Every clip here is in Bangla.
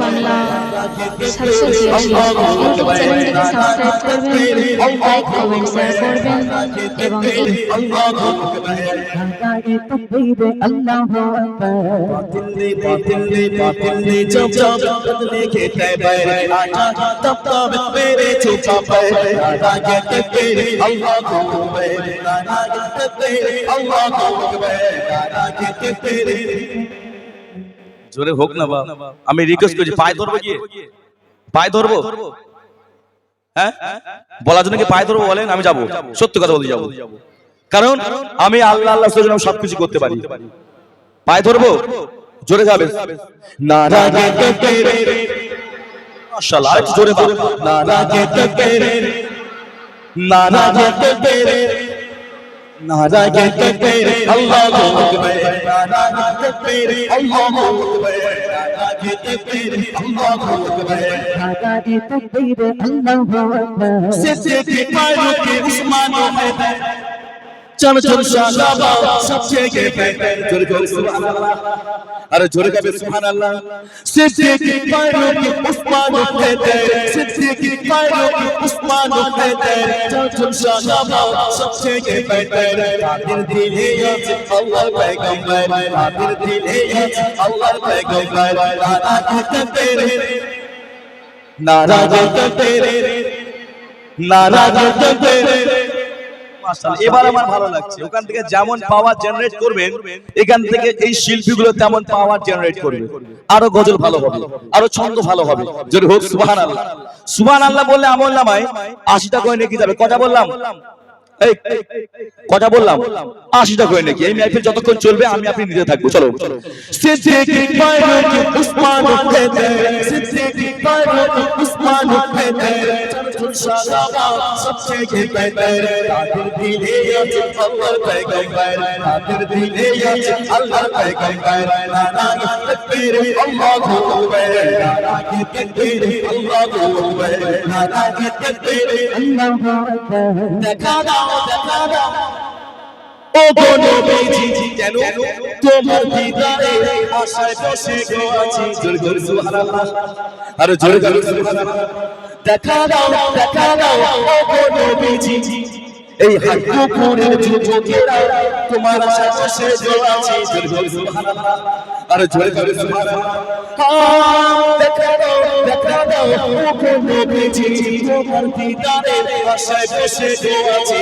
বাংলা সাতশো ছিয়াশি ইউটিউব চ্যানেলটিকে সাবস্ক্রাইব করবেন লাইক কমেন্ট শেয়ার করবেন এবং এই अल्लाह अकबर दिल्ली জোরে হোক না বাপ আমি রিকোয়েস্ট করছি পায়ে ধরবো গিয়ে পায়ে ধরবো হ্যাঁ বলার জন্য কি পায়ে ধরবো বলেন আমি যাব সত্যি কথা বলতে যাব কারণ আমি আল্লাহ আল্লাহ জন্য সবকিছু করতে পারি পায়ে ধরবো জোরে যাবে না মাশাআল্লাহ জোরে বাপ না না যেতে পেরে না না যেতে পেরে না না যেতে পেরে আল্লাহু আকবার না না তেরে আল্লাহু আকবার ঢাকা দিতে তেরে আল্লাহু আকবার ঢাকা সে चल शाबाबा सबसे के पे जोर जोर सुभान अल्लाह अरे जोर का सुभान अल्लाह सिद्दीक की पैरों के उस्मान है सिद्दीक की पैरों के उस्मान है चल चल शाबाबा सबसे के पे दिल दिल है अल्लाह पैगंबर दिल दिल है अल्लाह पैगंबर नारा के तेरे नाराज এবার আমার ভালো লাগছে। ওখান থেকে যেমন পাওয়ার জেনারেট করবেন, এখান থেকে এই শিল্পীগুলো তেমন পাওয়ার জেনারেট করবে। আরও গজল ভালো হবে, আরও ছন্দ ভালো হবে। যদি হোক সুবাহান আল্লাহ সুবাহান আল্লাহ বললে আমল নামায় আশিটা করে নেকি যাবে। কথা বললাম? কথা বললাম? আশিটা করে নাকি। এই মাহফিল যতক্ষণ চলবে, আমি আপনি নিতে থাকব। চলো। উসমান सबसे पैगर कादिर दिले अकबर पैगंबर कादिर दिले अल्लाह पैगंबर नाना के तेरे अल्लाह को अकबर नाना के तेरे अल्लाह को अकबर नाना के तेरे अल्लाह को अकबर देखा दाओ देखा दाओ ও বনো বেজি কেন তোমার দিদারে আশায় বসে গো আছি জোর জোর সুবহানাল্লাহ। আর জোর জোর সুবহানাল্লাহ। দেখা দাও দেখা দাও ও বনো বেজি এই হাত পুকুরের যুবকেরা তোমার আশায় বসে গো আছি জোর জোর সুবহানাল্লাহ। আর জোর জোর সুবহানাল্লাহ। দেখা দাও দেখা দাও ও বনো বেজি তোমার দিদারে আশায় বসে আছি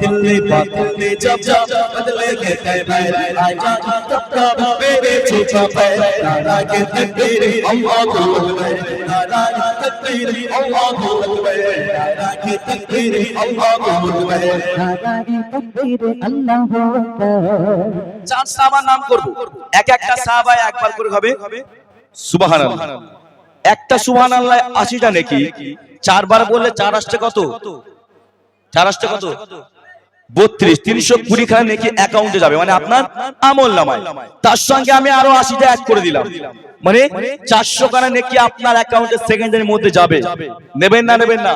दिल्ली दिल्ली जब जब बदले के तैबर आजा तब तब मेरे छुपा पे नारा के तकबीर अल्लाह को अकबर नारा के तकबीर अल्लाह को अकबर नारा के तकबीर अल्लाह को अकबर नारागे तकबीर अल्लाह अकबर চার সাহাবার নাম করব এক একটা সাহাবায় একবার করে হবে সুবহানাল্লাহ একটা সুবহানাল্লাহ 80টা নাকি চারবার বললে চার আসছে কত? চার আসছে কত? বত্রিশ, তিনশো কুড়ি খানা নাকি অ্যাকাউন্টে যাবে। মানে আপনার আমল নামায়। তার সঙ্গে আমি আরও আশিটা অ্যাড করে দিলাম। মানে চারশো খানা নাকি আপনার অ্যাকাউন্টে সেকেন্ডের মধ্যে যাবে। নেবেন না নেবেন না।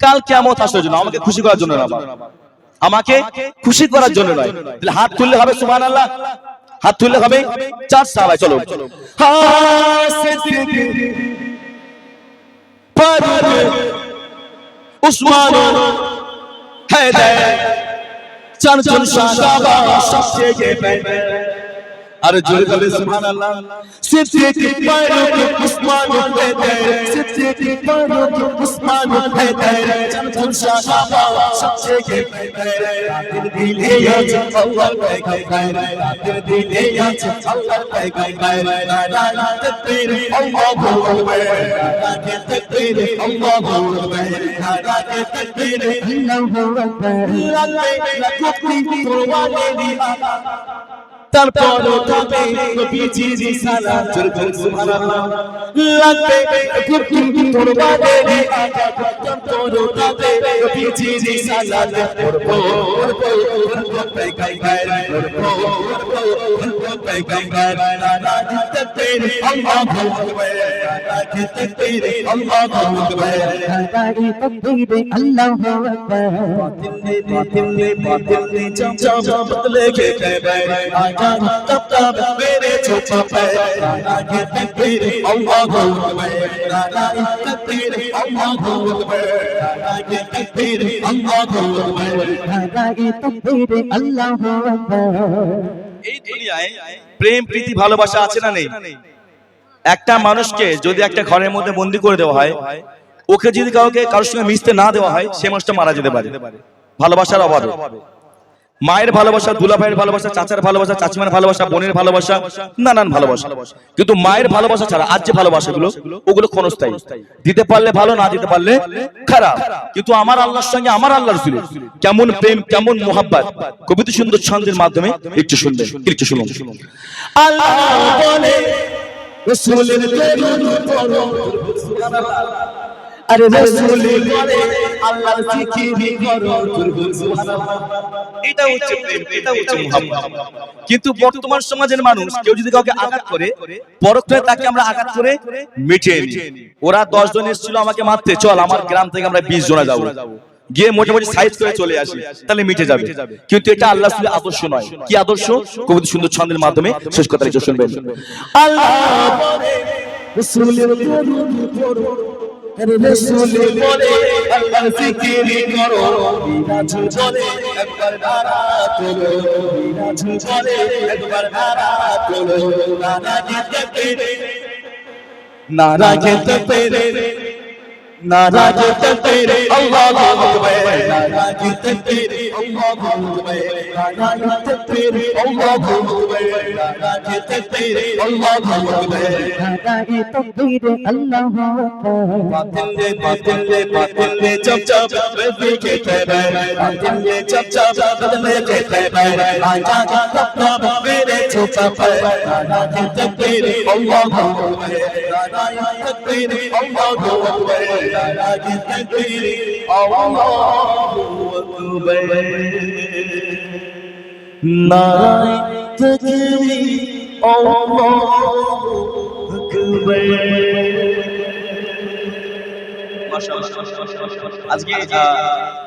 কাল কেমন আসার জন্য আমাকে খুশি করার জন্য না আমাকে খুশি করার জন্য নয়। হাত তুললে হবে সুবহান আল্লাহ হাত তুললে হবে, চার সাহাবাই চলো। উসমান হ্যাঁ চারজন সবচেয়ে शाबाबा सबसे के बेहतर अरे जोर करे सुभान अल्लाह सिद्दीक फारूक उस्मान हैदर सिद्दीक फारूक उस्मान हैदर चल चल शाबाबा सबसे के बेहतर दिल दिले या अल्लाह पैगंबर दिल दिले या अल्लाह पैगंबर नारा तकबीर अल्लाहु अकबर नारा के तकबीर अल्लाहु अकबर नारा के तकबीर अल्लाह তারপর তবে নবীজি সারা চলবে সুবহানাল্লাহ। লাগবে কুতুম তোরবাদে তারপর তবে নবীজি সারা করব করব করব গাই গাই করব করব पैगंबर नाना जित तेरे अल्लाह हू अकबर नाना जित तेरे अल्लाह हू अकबर हमारी तकबीर अल्लाह हू अकबर बातिल ने बातिल ने जम जम बदले के कहबर आका कब कब मेरे छुपा पे नाना जित तेरे अल्लाह हू अकबर नाना जित तेरे अल्लाह हू अकबर नाना जित तेरे अल्लाह हू अकबर हमारी तकबीर अल्लाह हू अकबर এই দুনিয়ায় প্রেম, প্রীতি, ভালোবাসা আছে না নেই? একটা মানুষকে যদি একটা ঘরের মধ্যে বন্দি করে দেওয়া হয়, ওকে যদি কাউকে কারোর সঙ্গে মিশতে না দেওয়া হয়, সে মানুষটা মারা যেতে পারে। ভালোবাসার অভাবে। মায়ের ভালোবাসা দুলা ভাইয়ের ভালোবাসা, চাচার ভালোবাসা, চাচিমার ভালোবাসা, বোনের ভালোবাসা, নানান ভালোবাসা। কিন্তু মায়ের ভালোবাসা ছাড়া আজ যে ভালোবাসাগুলো ওগুলো ক্ষণস্থায়ী। দিতে পারলে ভালো, না দিতে পারলে খারাপ। কিন্তু আমার আল্লাহর সঙ্গে আমার আল্লাহর রসুল। কেমন প্রেম, কেমন মোহাব্বত। কবিতা সুন্দর ছন্দের মাধ্যমে একটু শুনবেন, একটু শুনুন। আল্লাহ বলে আরে রসুল বলে। আল্লাহর জিকির করো এটা হচ্ছে প্রেম এটা হচ্ছে মোহাম্মত কিন্তু বর্তমান সমাজের মানুষ কেউ যদি কাউকে আঘাত করে পরক্ষণে তাকে আমরা আঘাত করে মিটিয়ে নিই। ওরা দশ জন এসেছিল আমাকে মারতে চল আমার গ্রাম থেকে আমরা বিশ জনে যাব। গিয়ে মোটামুটি সাইজ করে চলে আসি তাহলে মিটে যাবে। কিন্তু এটা আল্লাহ রাসূলের আদর্শ নয়। কি আদর্শ? কবিতা সুন্দর ছন্দের মাধ্যমে শেষ কথা শুনবেন। আল্লাহ বলে রসুলের দরুদ পড়ো আরে রসুল বলে আল্লাহর জিকির করো বিরাজ বলে একবার নারা তোলো বিরাজ বলে একবার নারা তোলো নারা গীতে পেরে। নারা গীতে পেরে। नारा जी अल्लाह अकबर नारा जी अल्लाह अकबर नारा जी अल्लाह अकबर नारा जी अल्लाह अकबर नारा जी अल्लाह अकबर बातिल ले बातिल चप चप बदले के तैबा बातिल चप चप बदले के तैबा आजा का सपना मेरे छोटा पे नाना के तकबीर अल्लाह अकबर नाना के तकबीर अल्लाह अकबर नाना के तकबीर अल्लाह अकबर नारा तकबीर अल्लाह अकबर আজকে আহ,